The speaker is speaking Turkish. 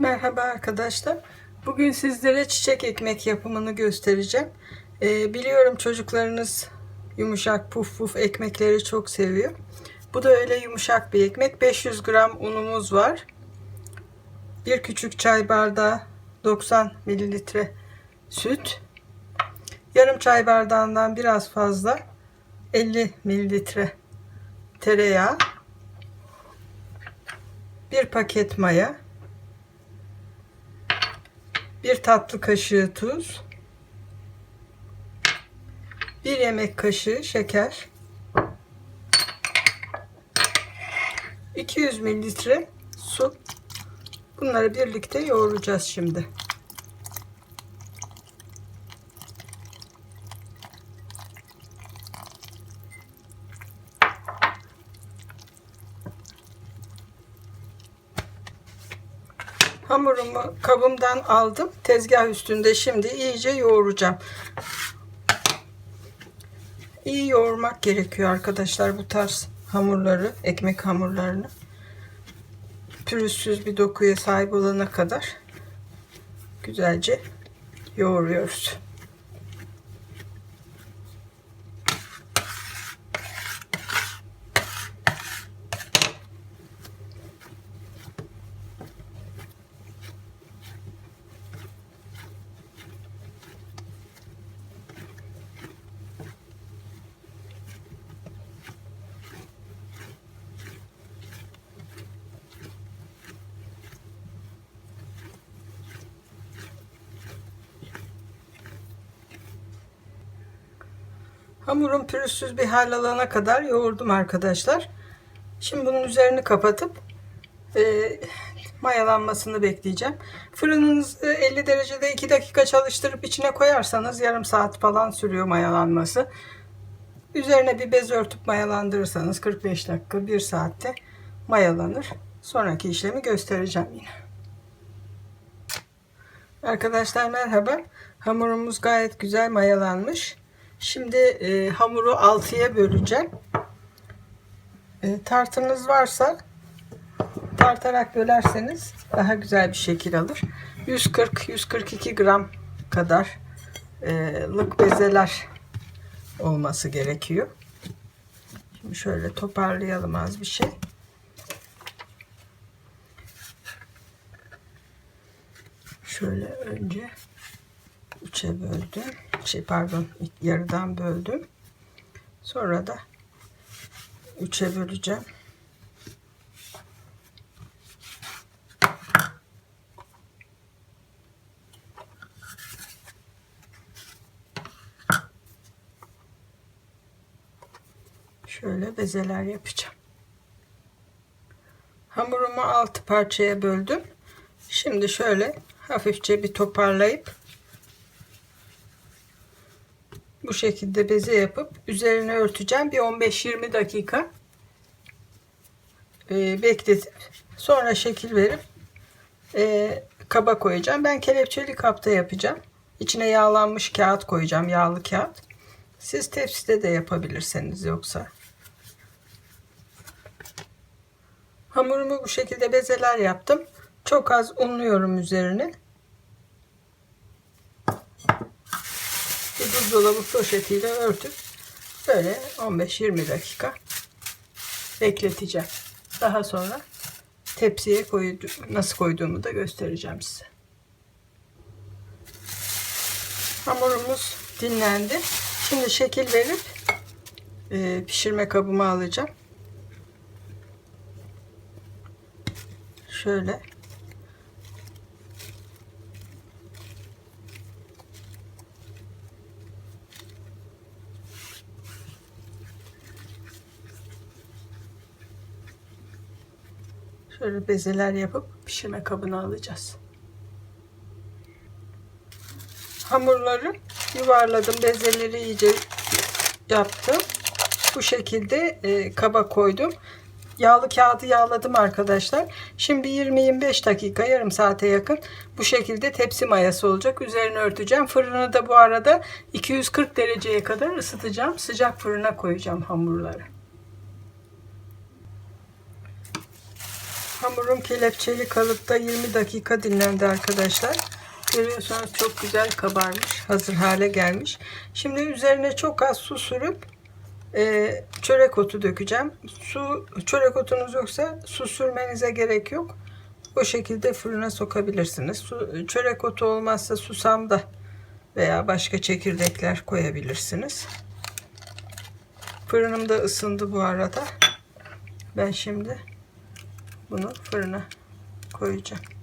Merhaba arkadaşlar. Bugün sizlere çiçek ekmek yapımını göstereceğim. Ee, biliyorum çocuklarınız yumuşak puf puf ekmekleri çok seviyor. Bu da öyle yumuşak bir ekmek. 500 gram unumuz var. Bir küçük çay bardağı 90 mililitre süt. Yarım çay bardağından biraz fazla 50 mililitre tereyağı. Bir paket maya. Bir tatlı kaşığı tuz. Bir yemek kaşığı şeker. 200 mililitre su. Bunları birlikte yoğuracağız şimdi. Hamurumu kabımdan aldım. Tezgah üstünde şimdi iyice yoğuracağım. İyi yoğurmak gerekiyor arkadaşlar bu tarz hamurları, ekmek hamurlarını. Pürüzsüz bir dokuya sahip olana kadar güzelce yoğuruyoruz. Hamurum pürüzsüz bir hal alana kadar yoğurdum arkadaşlar. Şimdi bunun üzerini kapatıp e, mayalanmasını bekleyeceğim. Fırınınızı 50 derecede 2 dakika çalıştırıp içine koyarsanız yarım saat falan sürüyor mayalanması. Üzerine bir bez örtüp mayalandırırsanız 45 dakika 1 saatte mayalanır. Sonraki işlemi göstereceğim yine. Arkadaşlar merhaba. Hamurumuz gayet güzel mayalanmış. Şimdi e, hamuru altıya böleceğim. E, tartınız varsa tartarak bölerseniz daha güzel bir şekil alır. 140-142 gram kadar e, bezeler olması gerekiyor. Şimdi şöyle toparlayalım az bir şey. Şöyle önce üçe böldüm. Şey pardon yarıdan böldüm. Sonra da üçe böleceğim. Şöyle bezeler yapacağım. Hamurumu altı parçaya böldüm. Şimdi şöyle hafifçe bir toparlayıp bu şekilde beze yapıp üzerine örteceğim. Bir 15-20 dakika e, bekletip sonra şekil verip e, kaba koyacağım. Ben kelepçeli kapta yapacağım. İçine yağlanmış kağıt koyacağım. Yağlı kağıt. Siz tepside de yapabilirseniz yoksa. Hamurumu bu şekilde bezeler yaptım. Çok az unluyorum üzerine. Buzdolabı poşetiyle örtüp böyle 15-20 dakika bekleteceğim. Daha sonra tepsiye koydu, nasıl koyduğumu da göstereceğim size. Hamurumuz dinlendi. Şimdi şekil verip e, pişirme kabıma alacağım. Şöyle Şöyle bezeler yapıp pişirme kabına alacağız. Hamurları yuvarladım. Bezeleri iyice yaptım. Bu şekilde e, kaba koydum. Yağlı kağıdı yağladım arkadaşlar. Şimdi 20-25 dakika yarım saate yakın bu şekilde tepsi mayası olacak. Üzerini örteceğim. Fırını da bu arada 240 dereceye kadar ısıtacağım. Sıcak fırına koyacağım hamurları. Hamurum kelepçeli kalıpta 20 dakika dinlendi arkadaşlar. Görüyorsunuz çok güzel kabarmış. Hazır hale gelmiş. Şimdi üzerine çok az su sürüp e, çörek otu dökeceğim. Su çörek otunuz yoksa su sürmenize gerek yok. O şekilde fırına sokabilirsiniz. Su, çörek otu olmazsa susam da veya başka çekirdekler koyabilirsiniz. Fırınım da ısındı bu arada. Ben şimdi bunu fırına koyacağım.